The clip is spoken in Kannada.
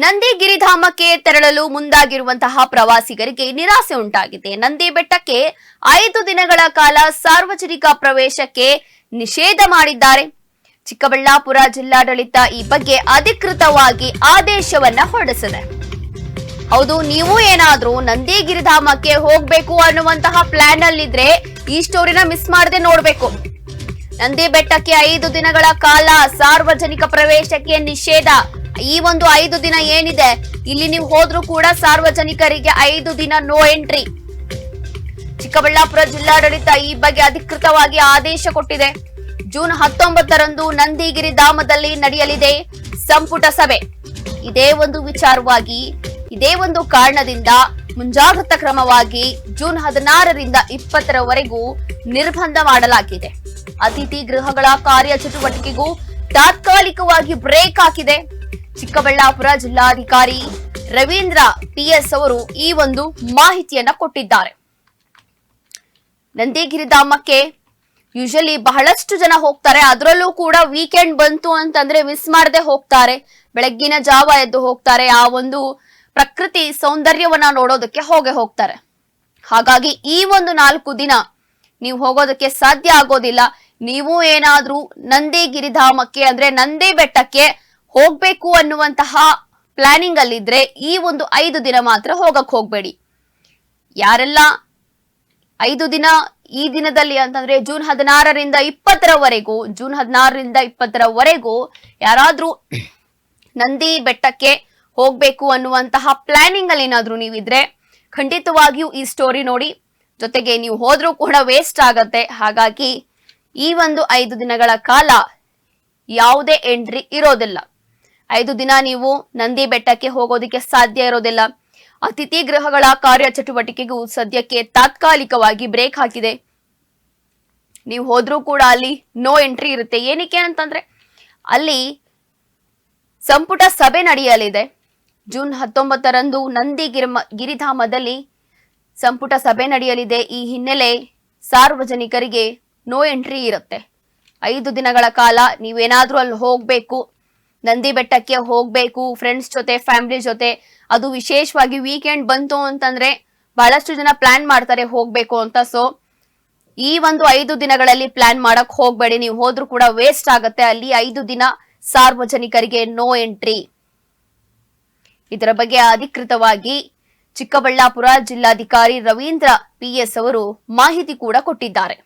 ನಂದಿ ಗಿರಿಧಾಮಕ್ಕೆ ತೆರಳಲು ಮುಂದಾಗಿರುವಂತಹ ಪ್ರವಾಸಿಗರಿಗೆ ನಿರಾಸೆ ಉಂಟಾಗಿದೆ. ನಂದಿ ಬೆಟ್ಟಕ್ಕೆ ಐದು ದಿನಗಳ ಕಾಲ ಸಾರ್ವಜನಿಕ ಪ್ರವೇಶಕ್ಕೆ ನಿಷೇಧ ಮಾಡಿದ್ದಾರೆ. ಚಿಕ್ಕಬಳ್ಳಾಪುರ ಜಿಲ್ಲಾಡಳಿತ ಈ ಬಗ್ಗೆ ಅಧಿಕೃತವಾಗಿ ಆದೇಶವನ್ನ ಹೊರಡಿಸಿದೆ. ಹೌದು, ನೀವು ಏನಾದ್ರೂ ನಂದಿ ಗಿರಿಧಾಮಕ್ಕೆ ಹೋಗ್ಬೇಕು ಅನ್ನುವಂತಹ ಪ್ಲಾನ್ ಅಲ್ಲಿದ್ರೆ ಈ ಸ್ಟೋರಿನ ಮಿಸ್ ಮಾಡದೆ ನೋಡ್ಬೇಕು. ನಂದಿ ಬೆಟ್ಟಕ್ಕೆ ಐದು ದಿನಗಳ ಕಾಲ ಸಾರ್ವಜನಿಕ ಪ್ರವೇಶಕ್ಕೆ ನಿಷೇಧ. ಈ ಒಂದು ಐದು ದಿನ ಏನಿದೆ? ಇಲ್ಲಿ ನೀವು ಹೋದ್ರೂ ಕೂಡ ಸಾರ್ವಜನಿಕರಿಗೆ ಐದು ದಿನ ನೋ ಎಂಟ್ರಿ ಚಿಕ್ಕಬಳ್ಳಾಪುರ ಜಿಲ್ಲಾಡಳಿತ ಈ ಬಗ್ಗೆ ಅಧಿಕೃತವಾಗಿ ಆದೇಶ ಕೊಟ್ಟಿದೆ. ಜೂನ್ ಹತ್ತೊಂಬತ್ತರಂದು ನಂದಿಗಿರಿ ಧಾಮದಲ್ಲಿ ನಡೆಯಲಿದೆ ಸಂಪುಟ ಸಭೆ. ಇದೇ ಒಂದು ವಿಚಾರವಾಗಿ, ಇದೇ ಒಂದು ಕಾರಣದಿಂದ ಮುಂಜಾಗ್ರತಾ ಕ್ರಮವಾಗಿ ಜೂನ್ ಹದಿನಾರರಿಂದ ಇಪ್ಪತ್ತರವರೆಗೂ ನಿರ್ಬಂಧ ಮಾಡಲಾಗಿದೆ. ಅತಿಥಿ ಗೃಹಗಳ ಕಾರ್ಯಚಟುವಟಿಕೆಗೂ ತಾತ್ಕಾಲಿಕವಾಗಿ ಬ್ರೇಕ್ ಹಾಕಿದೆ. ಚಿಕ್ಕಬಳ್ಳಾಪುರ ಜಿಲ್ಲಾಧಿಕಾರಿ ರವೀಂದ್ರ ಪಿಎಸ್ ಅವರು ಈ ಒಂದು ಮಾಹಿತಿಯನ್ನ ಕೊಟ್ಟಿದ್ದಾರೆ. ನಂದಿಗಿರಿಧಾಮಕ್ಕೆ ಯೂಶಲಿ ಬಹಳಷ್ಟು ಜನ ಹೋಗ್ತಾರೆ. ಅದರಲ್ಲೂ ಕೂಡ ವೀಕೆಂಡ್ ಬಂತು ಅಂತಂದ್ರೆ ಮಿಸ್ ಮಾಡದೆ ಹೋಗ್ತಾರೆ. ಬೆಳಗ್ಗಿನ ಜಾವ ಎದ್ದು ಹೋಗ್ತಾರೆ. ಆ ಒಂದು ಪ್ರಕೃತಿ ಸೌಂದರ್ಯವನ್ನ ನೋಡೋದಕ್ಕೆ ಹೋಗೇ ಹೋಗ್ತಾರೆ. ಹಾಗಾಗಿ ಈ ಒಂದು ನಾಲ್ಕು ದಿನ ನೀವು ಹೋಗೋದಕ್ಕೆ ಸಾಧ್ಯ ಆಗೋದಿಲ್ಲ. ನೀವು ಏನಾದ್ರೂ ನಂದಿ ಗಿರಿಧಾಮಕ್ಕೆ ಅಂದ್ರೆ ನಂದಿ ಬೆಟ್ಟಕ್ಕೆ ಹೋಗ್ಬೇಕು ಅನ್ನುವಂತಹ ಪ್ಲಾನಿಂಗ್ ಅಲ್ಲಿದ್ರೆ ಈ ಒಂದು ಐದು ದಿನ ಮಾತ್ರ ಹೋಗಕ್ ಹೋಗ್ಬೇಡಿ. ಯಾರೆಲ್ಲ ಐದು ದಿನ ಈ ದಿನದಲ್ಲಿ ಅಂತಂದ್ರೆ ಜೂನ್ ಹದಿನಾರರಿಂದ ಇಪ್ಪತ್ತರವರೆಗೂ, ಜೂನ್ ಹದಿನಾರರಿಂದ ಇಪ್ಪತ್ತರವರೆಗೂ ಯಾರಾದ್ರೂ ನಂದಿ ಬೆಟ್ಟಕ್ಕೆ ಹೋಗ್ಬೇಕು ಅನ್ನುವಂತಹ ಪ್ಲಾನಿಂಗ್ ಅಲ್ಲಿ ಏನಾದ್ರೂ ನೀವಿದ್ರೆ ಖಂಡಿತವಾಗಿಯೂ ಈ ಸ್ಟೋರಿ ನೋಡಿ. ಜೊತೆಗೆ ನೀವು ಹೋದ್ರೂ ಕೂಡ ವೇಸ್ಟ್ ಆಗತ್ತೆ. ಹಾಗಾಗಿ ಈ ಒಂದು ಐದು ದಿನಗಳ ಕಾಲ ಯಾವುದೇ ಎಂಟ್ರಿ ಇರೋದಿಲ್ಲ. ಐದು ದಿನ ನೀವು ನಂದಿ ಬೆಟ್ಟಕ್ಕೆ ಹೋಗೋದಕ್ಕೆ ಸಾಧ್ಯ ಇರೋದಿಲ್ಲ. ಅತಿಥಿ ಗೃಹಗಳ ಕಾರ್ಯಚಟುವಟಿಕೆಗೂ ಸದ್ಯಕ್ಕೆ ತಾತ್ಕಾಲಿಕವಾಗಿ ಬ್ರೇಕ್ ಹಾಕಿದೆ. ನೀವು ಹೋದ್ರೂ ಕೂಡ ಅಲ್ಲಿ ನೋ ಎಂಟ್ರಿ ಇರುತ್ತೆ. ಏನಕ್ಕೆ ಅಂತಂದ್ರೆ, ಅಲ್ಲಿ ಸಂಪುಟ ಸಭೆ ನಡೆಯಲಿದೆ. ಜೂನ್ ಹತ್ತೊಂಬತ್ತರಂದು ನಂದಿ ಗಿರಿಮ, ಗಿರಿಧಾಮದಲ್ಲಿ ಸಂಪುಟ ಸಭೆ ನಡೆಯಲಿದೆ. ಈ ಹಿನ್ನೆಲೆ ಸಾರ್ವಜನಿಕರಿಗೆ ನೋ ಎಂಟ್ರಿ ಇರುತ್ತೆ. ಐದು ದಿನಗಳ ಕಾಲ ನೀವೇನಾದರೂ ಅಲ್ಲಿ ಹೋಗ್ಬೇಕು. ನಂದಿ ಬೆಟ್ಟಕ್ಕೆ ಹೋಗ್ಬೇಕು ಫ್ರೆಂಡ್ಸ್ ಜೊತೆ ಫ್ಯಾಮಿಲಿ ಜೊತೆ. ಅದು ವಿಶೇಷವಾಗಿ ವೀಕೆಂಡ್ ಬಂತು ಅಂತಂದ್ರೆ ಬಹಳಷ್ಟು ಜನ ಪ್ಲಾನ್ ಮಾಡ್ತಾರೆ ಹೋಗ್ಬೇಕು ಅಂತ. ಸೊ ಈ ಒಂದು ಐದು ದಿನಗಳಲ್ಲಿ ಪ್ಲಾನ್ ಮಾಡಕ್ ಹೋಗ್ಬೇಡಿ. ನೀವು ಹೋದ್ರೂ ಕೂಡ ವೇಸ್ಟ್ ಆಗತ್ತೆ. ಅಲ್ಲಿ ಐದು ದಿನ ಸಾರ್ವಜನಿಕರಿಗೆ ನೋ ಎಂಟ್ರಿ ಇದರ ಬಗ್ಗೆ ಅಧಿಕೃತವಾಗಿ ಚಿಕ್ಕಬಳ್ಳಾಪುರ ಜಿಲ್ಲಾಧಿಕಾರಿ ರವೀಂದ್ರ ಪಿಎಸ್ ಅವರು ಮಾಹಿತಿ ಕೂಡ ಕೊಟ್ಟಿದ್ದಾರೆ.